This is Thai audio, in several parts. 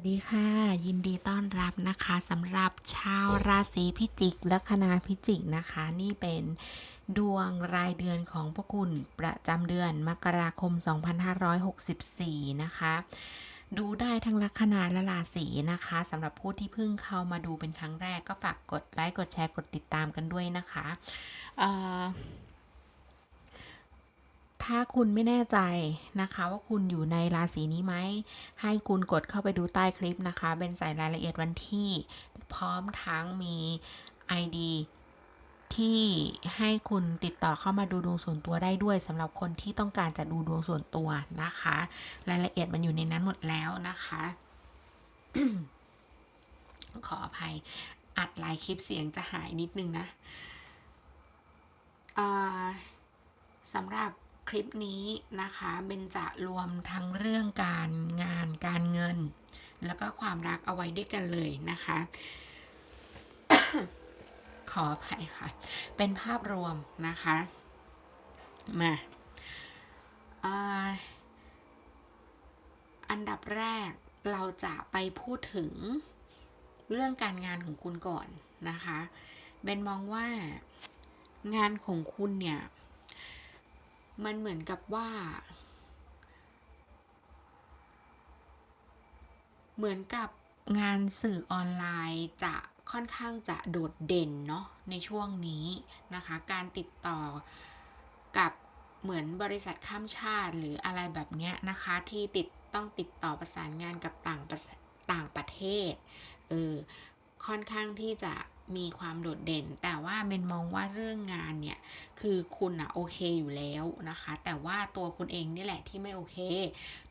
วัสดีค่ะ ยินดีต้อนรับนะคะสำหรับชาวราศีพิจิกและคณาพิจิกนะคะ นี่เป็นดวงรายเดือนของพวกคุณประจำเดือนมกราคม 2564 นะคะ ดูได้ทั้งลัคนาและราศีนะคะสำหรับผู้ที่เพิ่งเข้ามาดูเป็นครั้งแรกก็ฝากกดไลค์กดแชร์กดติดตามกันด้วยนะคะอ่อ ถ้าคุณไม่แน่ใจนะคะว่าคุณอยู่ในราศีนี้ไหม ให้คุณกดเข้าไปดูใต้คลิปนะคะ เป็นใส่รายละเอียดวันที่ พร้อมทั้งมี ID ที่ให้คุณติดต่อเข้ามาดูดวงส่วนตัวได้ด้วยสำหรับคนที่ต้องการจะดูดวงส่วนตัวนะคะ รายละเอียดมันอยู่ในนั้นหมดแล้วนะคะ ขออภัย อัดหลายคลิปเสียงจะหายนิดนึงนะสำหรับ คลิปนี้นะคะเบนจะรวมทั้งเรื่องการงานการเงิน แล้วก็ความรักเอาไว้ด้วยกันเลยนะคะ ขออภัยค่ะ เป็นภาพรวมนะคะ มาอ,าอันดับแรกเราจะไปพูดถึงเรื่องการงานของคุณก่อนนะคะเบนมองว่างานของคุณเนี่ย มันเหมือนกับว่า เหมือนกับงานสื่อออนไลน์จะค่อนข้างจะโดดเด่นเนาะในช่วงนี้นะคะ การติดต่อกับเหมือนบริษัทข้ามชาติหรืออะไรแบบเนี้ยนะคะ ที่ติดต้องติดต่อประสานงานกับต่างประต่างประเทศเออค่อนข้างที่จะ มีความโดดเด่น แต่ว่าเมนมองว่าเรื่องงานเนี่ย คือคุณอะโอเคอยู่แล้วนะคะ แต่ว่าตัวคุณเองนี่แหละที่ไม่โอเค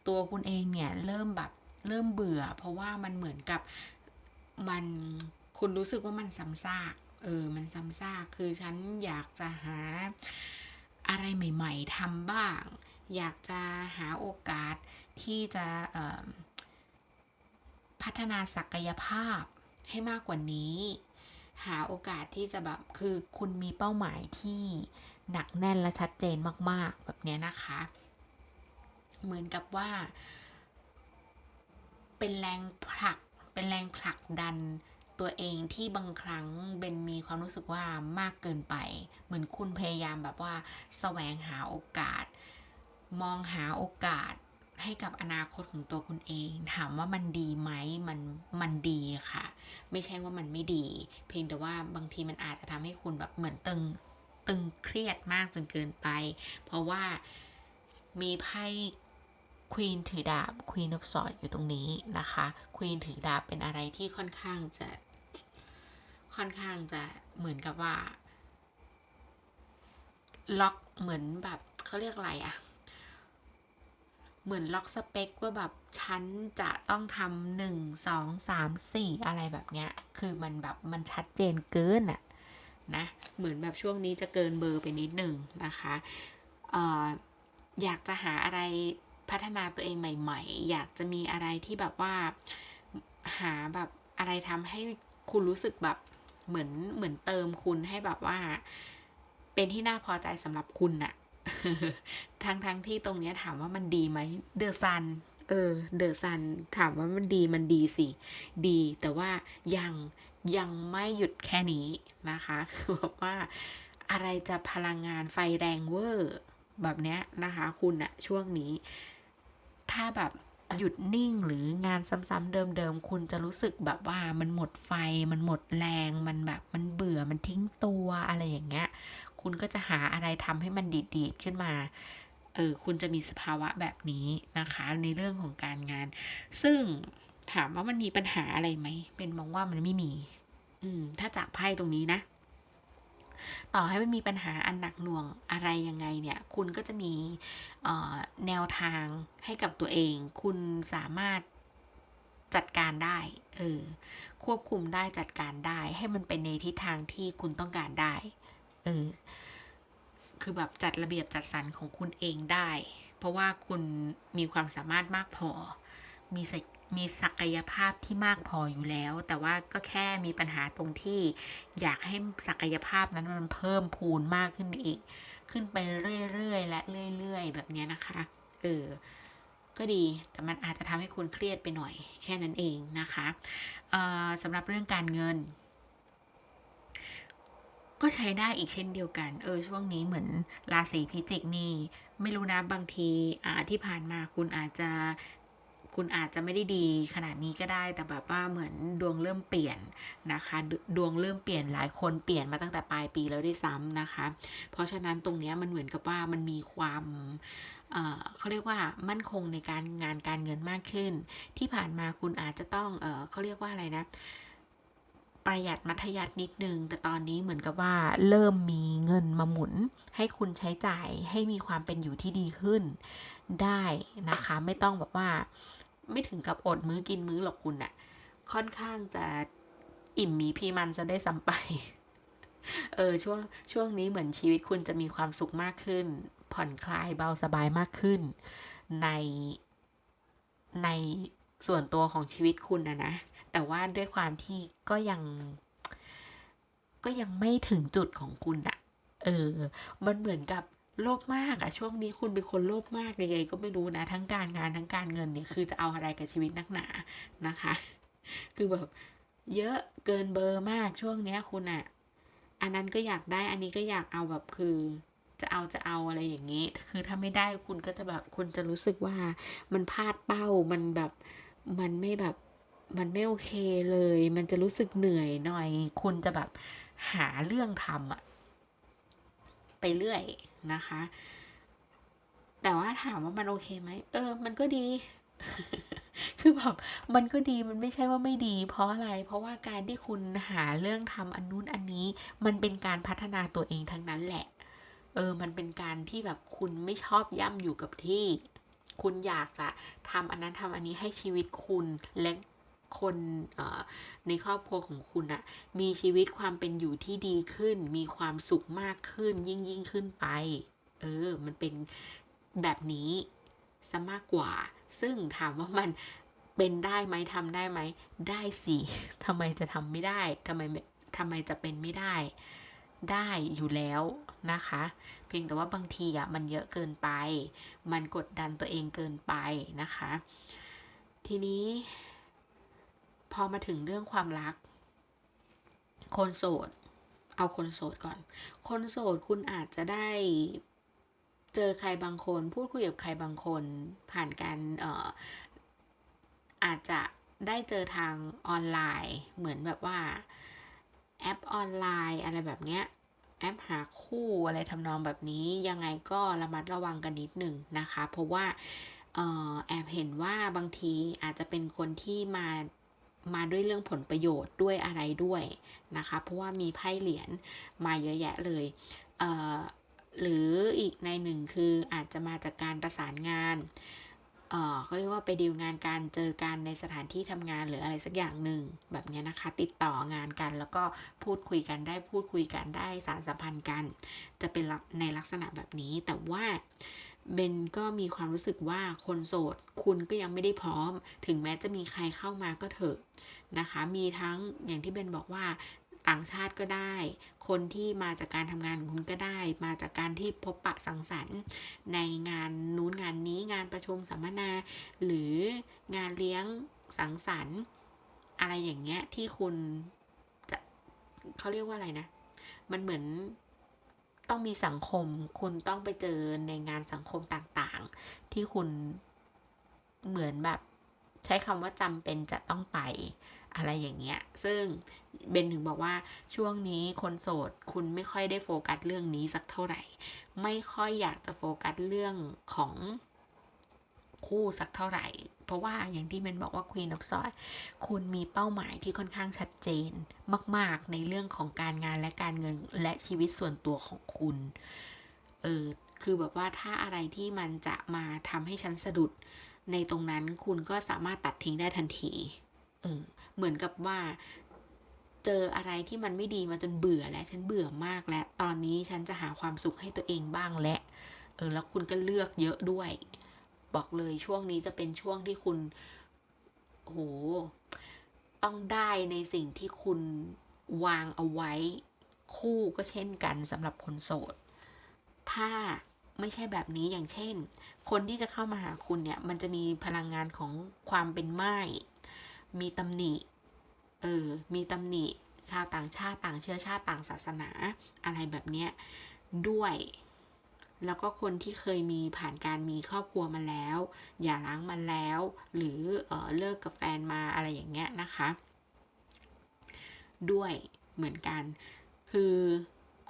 ตัวคุณเองเนี่ยเริ่มแบบเริ่มเบื่อ เพราะว่ามันเหมือนกับมันคุณรู้สึกว่ามันซ้ำซาก เออ มันซ้ำซาก คือฉันอยากจะหาอะไรใหม่ ๆทำบ้าง อยากจะหาโอกาสที่จะพัฒนาศักยภาพให้มากกว่านี้ หาโอกาสที่จะแบบคือคุณมีเป้าหมายที่หนักแน่นและชัดเจนมาก ๆ แบบนี้นะคะ เหมือนกับว่า เป็นแรงผลัก เป็นแรงผลักดันตัวเองที่บางครั้งเบนมีความรู้สึกว่ามากเกินไป เหมือนคุณพยายามแบบว่าแสวงหาโอกาส มองหาโอกาส ให้กับอนาคตของตัวคุณเอง ถามว่ามันดีไหมมันมันดีค่ะ ไม่ใช่ว่ามันไม่ดี เพียงแต่ว่าบางทีมันอาจจะทำให้คุณแบบเหมือนตึงตึงเครียดมากจนเกินไป เพราะว่ามีไพ่ควีนถือดาบควีนอ f ฟสอดอยู่ตรงนี้นะคะควีนถือดาบเป็นอะไรที่ค่อนข้างจะค่อนข้างจะเหมือนกับว่า ล็อกเหมือนแบบเขาเรียกอะไรอะ เหมือนล็อกสเปคว่าแบบฉันจะต้องทำหนึ่งสองสามสี่อะไรแบบเนี้ย คือมันแบบมันชัดเจนเกินอะนะ เหมือนแบบช่วงนี้จะเกินเบอร์ไปนิดหนึ่งนะคะเอ่ออยากจะหาอะไรพัฒนาตัวเองใหม่ ๆ อยากจะมีอะไรที่แบบว่าหาแบบอะไรทำให้คุณรู้สึกแบบเหมือนเหมือนเติมคุณให้แบบว่า เป็นที่น่าพอใจสำหรับคุณน่ะ ทั้งทั้งที่ตรงเนี้ยถามว่ามันดีไหมเดอะซันเออเดอะซันถามว่ามันดีมันดีสิ ดีแต่ว่ายังยังไม่หยุดแค่นี้นะคะ คือแบบว่าอะไรจะพลังงานไฟแรงเวอร์ แบบเนี้ยนะคะ คุณอะช่วงนี้ ถ้าแบบหยุดนิ่งหรืองานซ้ำๆเดิมๆ คุณจะรู้สึกแบบว่ามันหมดไฟ มันหมดแรง มันแบบมันเบื่อ มันทิ้งตัวอะไรอย่างเงี้ย คุณก็จะหาอะไรทำให้มันดีดๆขึ้นมาเออคุณจะมีสภาวะแบบนี้นะคะในเรื่องของการงาน ซึ่งถามว่ามันมีปัญหาอะไรไหมเป็นมองว่ามันไม่มี อืม ถ้าจากไพ่ตรงนี้นะต่อให้มันมีปัญหาอันหนักหน่วงอะไรยังไงเนี่ย คุณก็จะมีออแนวทางให้กับตัวเอง คุณสามารถจัดการได้ เออ ควบคุมได้จัดการได้ ให้มันเป็นในทิศทางที่คุณต้องการได้ เออ คือแบบจัดระเบียบจัดสรรของคุณเองได้ เพราะว่าคุณมีความสามารถมากพอ มีศักมีศักยภาพที่มากพออยู่แล้ว แต่ว่าก็แค่มีปัญหาตรงที่อยากให้ศักยภาพนั้นมันเพิ่มพูนมากขึ้นไปอีก ขึ้นไปเรื่อยๆและเรื่อยๆ แบบนี้นะคะ เออ ก็ดี แต่มันอาจจะทำให้คุณเครียดไปหน่อย แค่นั้นเองนะคะเอ่อสำหรับเรื่องการเงิน ก็ใช้ได้อีกเช่นเดียวกัน เออ ช่วงนี้เหมือนราศีพิจิกนี่ ไม่รู้นะบางทีอ่าที่ผ่านมาคุณอาจจะคุณอาจจะไม่ได้ดีขนาดนี้ก็ได้ แต่แบบว่าเหมือนดวงเริ่มเปลี่ยนนะคะดดวงเริ่มเปลี่ยนหลายคนเปลี่ยนมาตั้งแต่ปลายปีแล้วด้วยซ้ำนะคะ เพราะฉะนั้นตรงนี้มันเหมือนกับว่ามันมีความเขาเรียกว่ามั่นคงในการงานการเงินมากขึ้น ที่ผ่านมาคุณอาจจะต้องเอเขาเรียกว่าอะไรนะ ประหยัดมัธยัตินิดนึง แต่ตอนนี้เหมือนกับว่าเริ่มมีเงินมาหมุน ให้คุณใช้จ่ายให้มีความเป็นอยู่ที่ดีขึ้นได้นะคะ ไม่ต้องแบบว่า ไม่ถึงกับอดมื้อกินมื้อหรอกคุณอะค่อนข้างจะอิ่มมีพีมันจะได้ซ้ำไป เออช่วงช่วงนี้เหมือนชีวิตคุณจะมีความสุขมากขึ้น ผ่อนคลายเบาสบายมากขึ้น ในในส่วนตัวของชีวิตคุณนะนะ แต่ว่าด้วยความที่ก็ยัง ก็ยังไม่ถึงจุดของคุณอะเออ มันเหมือนกับโลภมากอะช่วงนี้คุณเป็นคนโลภมากยังไงก็ไม่รู้นะ ทั้งการงานทั้งการเงินเนี่ย คือจะเอาอะไรกับชีวิตนักหนานะคะ คือแบบเยอะเกินเบอร์มากช่วงเนี้ยคุณอะอันนั้นก็อยากได้อันนี้ก็อยากเอาแบบคือจะเอาจะเอาอะไรอย่างนี้ คือถ้าไม่ได้คุณก็จะแบบคุณจะรู้สึกว่ามันพลาดเป้ามันแบบมันไม่แบบ มันไม่โอเคเลย มันจะรู้สึกเหนื่อยหน่อย คุณจะแบบหาเรื่องทำอะไปเรื่อยนะคะ แต่ว่าถามว่ามันโอเคไหม เออ มันก็ดี คือแบบมันก็ดี มันไม่ใช่ว่าไม่ดี เพราะอะไร เพราะว่าการที่คุณหาเรื่องทำอันนู้นอันนี้ มันเป็นการพัฒนาตัวเองทั้งนั้นแหละ เออ มันเป็นการที่แบบคุณไม่ชอบย่ำอยู่กับที่ คุณอยากจะทำอันนั้นทำอันนี้ให้ชีวิตคุณ และ คนในครอบครัวของคุณอะมีชีวิตความเป็นอยู่ที่ดีขึ้น มีความสุขมากขึ้นยิ่งยิ่งขึ้นไป เออ มันเป็นแบบนี้ซะมากกว่า ซึ่งถามว่ามันเป็นได้ไหมทำได้ไหม ได้สิทำไมจะทำไม่ได้ทำไมทำไมจะเป็นไม่ได้ ได้อยู่แล้วนะคะ เพียงแต่ว่าบางทีอะมันเยอะเกินไป มันกดดันตัวเองเกินไปนะคะ ทีนี้ พอมาถึงเรื่องความรัก คนโสด เอาคนโสดก่อน คนโสดคุณอาจจะได้เจอใครบางคน พูดคุยกับใครบางคน ผ่านการอออาจจะได้เจอทางออนไลน์ เหมือนแบบว่าแอปออนไลน์อะไรแบบเนี้ยแอปหาคู่อะไรทำนองแบบนี้ยังไงก็ระมัดระวังกันนิดหนึ่งนะคะ เพราะว่าออแอบเห็นว่าบางทีอาจจะเป็นคนที่มา มาด้วยเรื่องผลประโยชน์ด้วยอะไรด้วยนะคะ เพราะว่ามีไพ่เหรียญมาเยอะแยะเลยเหรืออีกในหนึ่งคืออาจจะมาจากการประสานงานเขาเรียกว่าไปดีลงานการเจอกันในสถานที่ทำงานหรืออะไรสักอย่างหนึ่งแบบนี้นะคะ ติดต่องานกันแล้วก็พูดคุยกันได้พูดคุยกันได้สารสัมพันธ์กัน จะเป็นในลักษณะแบบนี้แต่ว่า เบนก็มีความรู้สึกว่าคนโสด คุณก็ยังไม่ได้พร้อม ถึงแม้จะมีใครเข้ามาก็เถอะนะคะ มีทั้งอย่างที่เบนบอกว่าต่างชาติก็ได้ คนที่มาจากการทำงานของคุณก็ได้ มาจากการที่พบปะสังสรรค์ ในงานนู้นงานนี้งานประชุมสัมมนา หรืองานเลี้ยงสังสรรค์ อะไรอย่างเงี้ยที่คุณจะเขาเรียกว่าอะไรนะ มันเหมือน ต้องมีสังคม คุณต้องไปเจอในงานสังคมต่างๆ ที่คุณเหมือนแบบใช้คำว่าจำเป็นจะต้องไปอะไรอย่างเงี้ย ซึ่งเบนถึงบอกว่าช่วงนี้คนโสดคุณไม่ค่อยได้โฟกัสเรื่องนี้สักเท่าไหร่ ไม่ค่อยอยากจะโฟกัสเรื่องของ คู่สักเท่าไหร่ เพราะว่าอย่างที่เบนบอกว่า Queen of s w o r d คุณมีเป้าหมายที่ค่อนข้างชัดเจนมาก ๆ ในเรื่องของการงานและการเงินและชีวิตส่วนตัวของคุณ เออ คือแบบว่าถ้าอะไรที่มันจะมาทำให้ฉันสะดุดในตรงนั้นคุณก็สามารถตัดทิ้งได้ทันที เออ เหมือนกับว่าเจออะไรที่มันไม่ดีมาจนเบื่อแล้วฉันเบื่อมากแล้วตอนนี้ฉันจะหาความสุขให้ตัวเองบ้างและ เออ แล้วคุณก็เลือกเยอะด้วย บอกเลยช่วงนี้จะเป็นช่วงที่คุณโหต้องได้ในสิ่งที่คุณวางเอาไว้คู่ก็เช่นกันสำหรับคนโสด ถ้าไม่ใช่แบบนี้อย่างเช่น คนที่จะเข้ามาหาคุณเนี่ย มันจะมีพลังงานของความเป็นไม้มีตำหนิ เออ มีตำหนิชาวต่างชาติต่างเชื้อชาติต่างศาสนา อะไรแบบเนี้ยด้วย แล้วก็คนที่เคยมีผ่านการมีครอบครัวมาแล้ว อย่าร้างมาแล้ว หรือเออเลิกกับแฟนมาอะไรอย่างเงี้ยนะคะ ด้วยเหมือนกัน คือ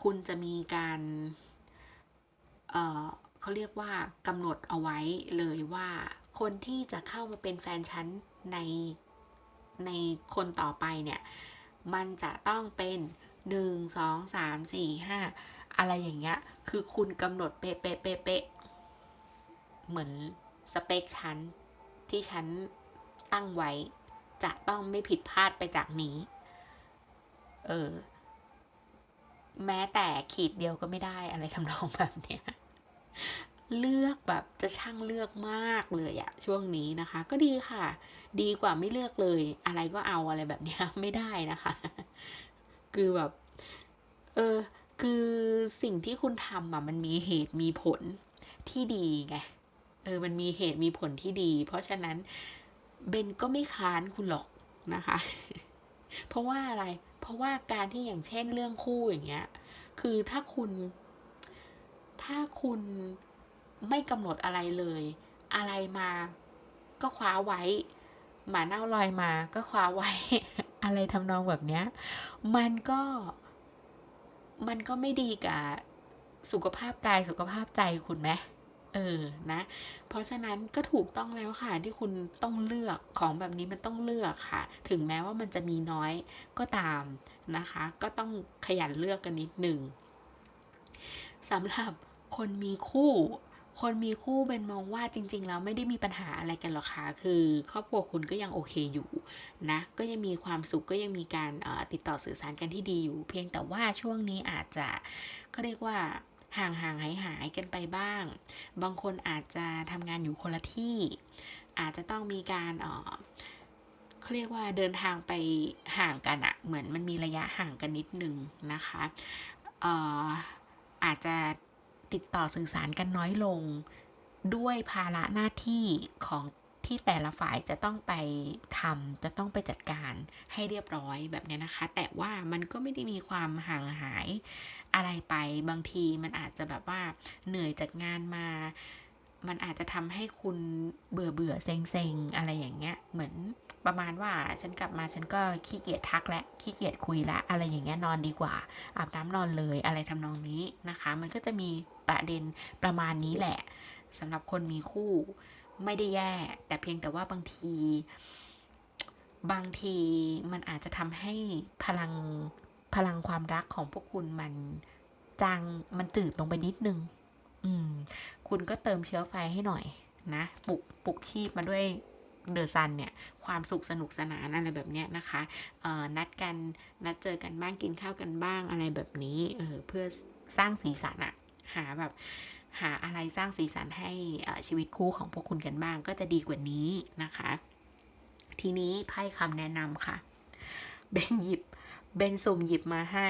คุณจะมีการเออเขาเรียกว่ากำหนดเอาไว้เลยว่าคนที่จะเข้ามาเป็นแฟนฉันในในคนต่อไปเนี่ย มันจะต้องเป็นหนึ่งสองสามสี่ห้า อะไรอย่างเงี้ย คือคุณกำหนดเป๊ะเป๊ะเป๊ะเป๊ะเหมือนสเปคฉันที่ฉันตั้งไว้ จะต้องไม่ผิดพลาดไปจากนี้ เออ แม้แต่ขีดเดียวก็ไม่ได้อะไรทำนองแบบเนี้ยเลือกแบบจะช่างเลือกมากเลยอะช่วงนี้นะคะ ก็ดีค่ะ ดีกว่าไม่เลือกเลย อะไรก็เอาอะไรแบบเนี้ยไม่ได้นะคะ คือแบบ เออ คือสิ่งที่คุณทำอะมันมีเหตุมีผลที่ดีไง เออ มันมีเหตุมีผลที่ดี เพราะฉะนั้นเบนก็ไม่ค้านคุณหรอกนะคะ เพราะว่าอะไร เพราะว่าการที่อย่างเช่นเรื่องคู่อย่างเงี้ย คือถ้าคุณ ถ้าคุณไม่กำหนดอะไรเลย อะไรมาก็คว้าไว้ หมาเน่าลอยมาก็คว้าไว้ อะไรทำนองแบบเนี้ย มันก็ มันก็ไม่ดีกับสุขภาพกายสุขภาพใจคุณไหมเออนะ เพราะฉะนั้นก็ถูกต้องแล้วค่ะที่คุณต้องเลือกของแบบนี้มันต้องเลือกค่ะ ถึงแม้ว่ามันจะมีน้อยก็ตามนะคะ ก็ต้องขยันเลือกกันนิดหนึ่งสำหรับคนมีคู่ คนมีคู่เป็นมองว่าจริง ๆ แล้วไม่ได้มีปัญหาอะไรกันหรอกค่ะคือครอบครัวคุณก็ยังโอเคอยู่นะก็ยังมีความสุขก็ยังมีการติดต่อสื่อสารกันที่ดีอยู่ เพียงแต่ว่าช่วงนี้อาจจะก็เรียกว่าห่างห่างหายหายๆกันไปบ้าง บางคนอาจจะทำงานอยู่คนละที่ อาจจะต้องมีการเออเขาเรียกว่าเดินทางไปห่างกันอะเหมือนมันมีระยะห่างกันนิดนึงนะคะ เอออาจจะ ติดต่อสื่อสารกันน้อยลง ด้วยภาระหน้าที่ของที่แต่ละฝ่ายจะต้องไปทำจะต้องไปจัดการให้เรียบร้อยแบบนี้นะคะ แต่ว่ามันก็ไม่ได้มีความห่างหายอะไรไปบางทีมันอาจจะแบบว่าเหนื่อยจากงานมา มันอาจจะทำให้คุณเบื่อเบื่อเซ็งเซ็งอะไรอย่างเงี้ยเหมือน ประมาณว่าฉันกลับมาฉันก็ขี้เกียจทักและขี้เกียจคุยละ อะไรอย่างเงี้ยนอนดีกว่า อาบน้ำนอนเลยอะไรทำนองนี้นะคะ มันก็จะมีประเด็นประมาณนี้แหละสำหรับคนมีคู่ไม่ได้แย่ แต่เพียงแต่ว่าบางที บางทีมันอาจจะทำให้พลังพลังความรักของพวกคุณมันจางมันจืดลงไปนิดนึง อืม คุณก็เติมเชื้อไฟให้หน่อยนะปลุกปลุกชีพมาด้วย เดอะซันเนี่ยความสุขสนุกสนานอะไรแบบเนี้ยนะคะเออนัดกันนัดเจอกันบ้างกินข้าวกันบ้างอะไรแบบนี้เออเพื่อสร้างสีสันอะหาแบบหาอะไรสร้างสีสันให้ชีวิตคู่ของพวกคุณกันบ้างก็จะดีกว่านี้นะคะ ทีนี้ไพ่คำแนะนำค่ะ เบนหยิบ เบนสุ่มหยิบมาให้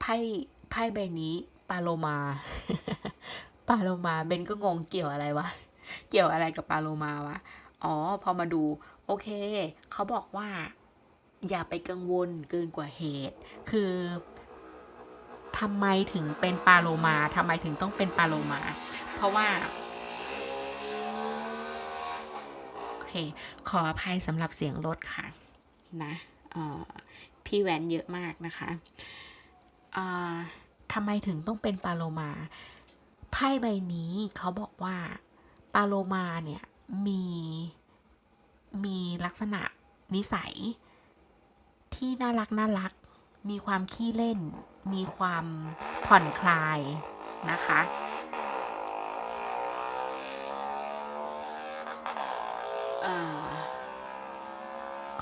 ไพ่ไพ่ใบนี้ปาโลมา ปาโลมา เบนก็งงเกี่ยวอะไรวะ เกี่ยวอะไรกับปาโลมาวะ อ๋อ พอมาดู โอเค เขาบอกว่า อย่าไปกังวลเกินกว่าเหตุ คือทำไมถึงเป็นปาโลมาทำไมถึงต้องเป็นปาโลมา เพราะว่าโอเค ขออภัยสำหรับเสียงรถค่ะ นะออพี่แวนเยอะมากนะคะออทำไมถึงต้องเป็นปาโลมา ไพ่ใบนี้เขาบอกว่าปาโลมาเนี่ย มีมีลักษณะนิสัย ที่น่ารักน่ารัก มีความขี้เล่น มีความผ่อนคลายนะคะออ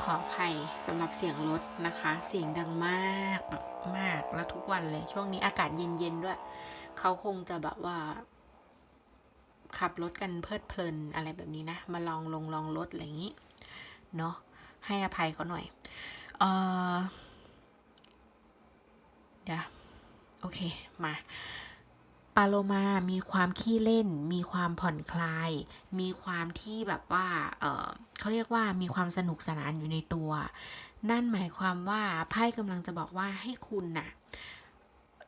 ขออภัยสำหรับเสียงรถนะคะ เสียงดังมากแบบมากแล้วทุกวันเลย ช่วงนี้อากาศเย็นๆด้วย เขาคงจะแบบว่า ขับรถกันเพลิดเพลินอะไรแบบนี้นะ มาลองลงลองรถอะไรอย่างนี้เนาะให้อภัยเขาหน่อยเออเดี๋ยวโอเค มาปาโลมามีความขี้เล่น มีความผ่อนคลาย มีความที่แบบว่า เออเขาเรียกว่ามีความสนุกสนานอยู่ในตัว นั่นหมายความว่าไพ่กำลังจะบอกว่าให้คุณน่ะ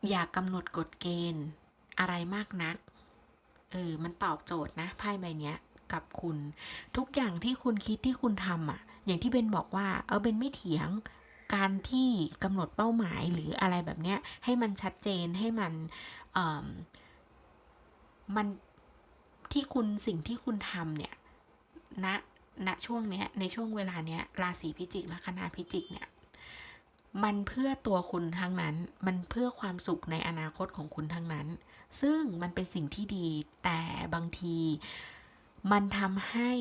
อย่ากำหนดกฎเกณฑ์อะไรมากนัก เออ มันตอบโจทย์นะไพ่ใบเนี้ยกับคุณ ทุกอย่างที่คุณคิดที่คุณทำอะ อย่างที่เบนบอกว่า เออเบนไม่เถียงการที่กำหนดเป้าหมายหรืออะไรแบบเนี้ย ให้มันชัดเจนให้มันเอิ่มมันที่คุณสิ่งที่คุณทำเนี่ยณณช่วงเนี้ยในช่วงเวลาเนี้ยราศีพิจิกละคณะพิจิกเนี่ยมันเพื่อตัวคุณทั้งนั้น มันเพื่อความสุขในอนาคตของคุณทั้งนั้น ซึ่งมันเป็นสิ่งที่ดีแต่บางทีมันทำให้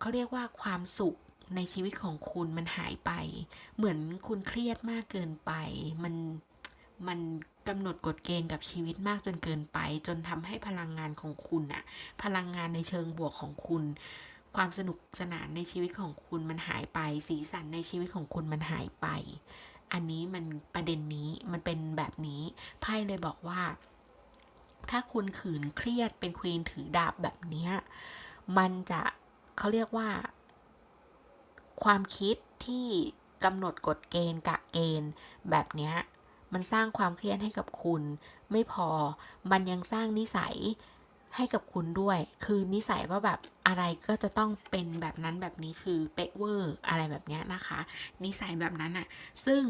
เขาเรียกว่าความสุขในชีวิตของคุณมันหายไป เหมือนคุณเครียดมากเกินไป มันมันกำหนดกฎเกณฑ์กับชีวิตมากจนเกินไป จนทำให้พลังงานของคุณอะพลังงานในเชิงบวกของคุณ ความสนุกสนานในชีวิตของคุณมันหายไป สีสันในชีวิตของคุณมันหายไป อันนี้มันประเด็นนี้มันเป็นแบบนี้ไพ่เลยบอกว่า ถ้าคุณขืนเครียดเป็นควีนถือดาบแบบนี้มันจะเขาเรียกว่า ความคิดที่กำหนดกฎเกณฑ์กะเกณฑ์แบบนี้มันสร้างความเครียดให้กับคุณ ไม่พอมันยังสร้างนิสัย ให้กับคุณด้วย คือนิสัยว่าแบบอะไรก็จะต้องเป็นแบบนั้นแบบนี้คือเป๊ะเวอร์อะไรแบบนี้นะคะ นิสัยแบบนั้นอะซึ่ง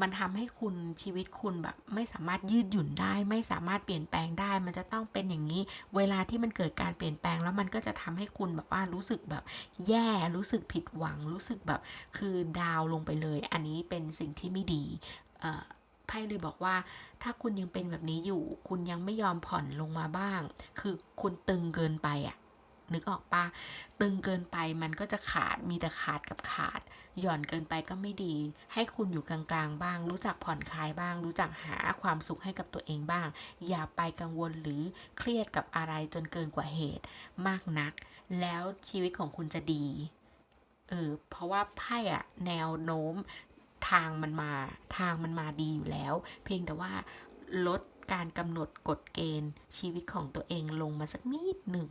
มันทำให้คุณชีวิตคุณแบบไม่สามารถยืดหยุ่นได้ ไม่สามารถเปลี่ยนแปลงได้ มันจะต้องเป็นอย่างนี้ เวลาที่มันเกิดการเปลี่ยนแปลงแล้วมันก็จะทำให้คุณแบบว่ารู้สึกแบบแย่รู้สึกผิดหวัง รู้สึกแบบคือดาวลงไปเลย อันนี้เป็นสิ่งที่ไม่ดีอ่อ ไพ่เลยบอกว่า ถ้าคุณยังเป็นแบบนี้อยู่ คุณยังไม่ยอมผ่อนลงมาบ้าง คือคุณตึงเกินไปอะนึกออกปะตึงเกินไปมันก็จะขาดมีแต่ขาดกับขาด หย่อนเกินไปก็ไม่ดี ให้คุณอยู่กลางๆบ้าง รู้จักผ่อนคลายบ้าง รู้จักหาความสุขให้กับตัวเองบ้าง อย่าไปกังวลหรือเครียดกับอะไรจนเกินกว่าเหตุ มากนัก แล้วชีวิตของคุณจะดีเออเพราะว่าไพ่อะแนวโน้ม ทางมันมาทางมันมาดีอยู่แล้ว เพียงแต่ว่าลดการกำหนดกฎเกณฑ์ชีวิตของตัวเองลงมาสักนิดหนึ่ง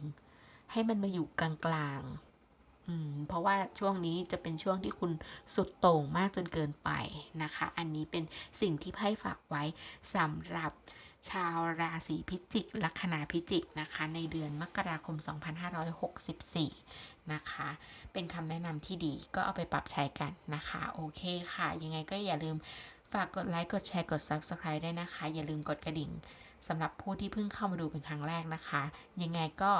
ให้มันมาอยู่กลางๆอืมเพราะว่าช่วงนี้จะเป็นช่วงที่คุณสุดโต่งมากจนเกินไปนะคะ อันนี้เป็นสิ่งที่ไพ่ฝากไว้สำหรับชาวราศีพิจิก ลัคนาพิจิกนะคะ ในเดือนมกราคม 2564 นะคะ เป็นคำแนะนำที่ดีก็เอาไปปรับใช้กันนะคะ โอเคค่ะ ยังไงก็อย่าลืมฝากกดไลค์ กดแชร์ กด Subscribe ด้วยนะคะ อย่าลืมกดกระดิ่งสำหรับผู้ที่เพิ่งเข้ามาดูเป็นครั้งแรกนะคะ ยังไงก็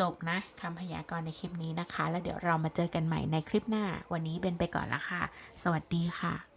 จบนะคำพยากรณ์ในคลิปนี้นะคะ แล้วเดี๋ยวเรามาเจอกันใหม่ในคลิปหน้า วันนี้เบนไปก่อนละค่ะ สวัสดีค่ะ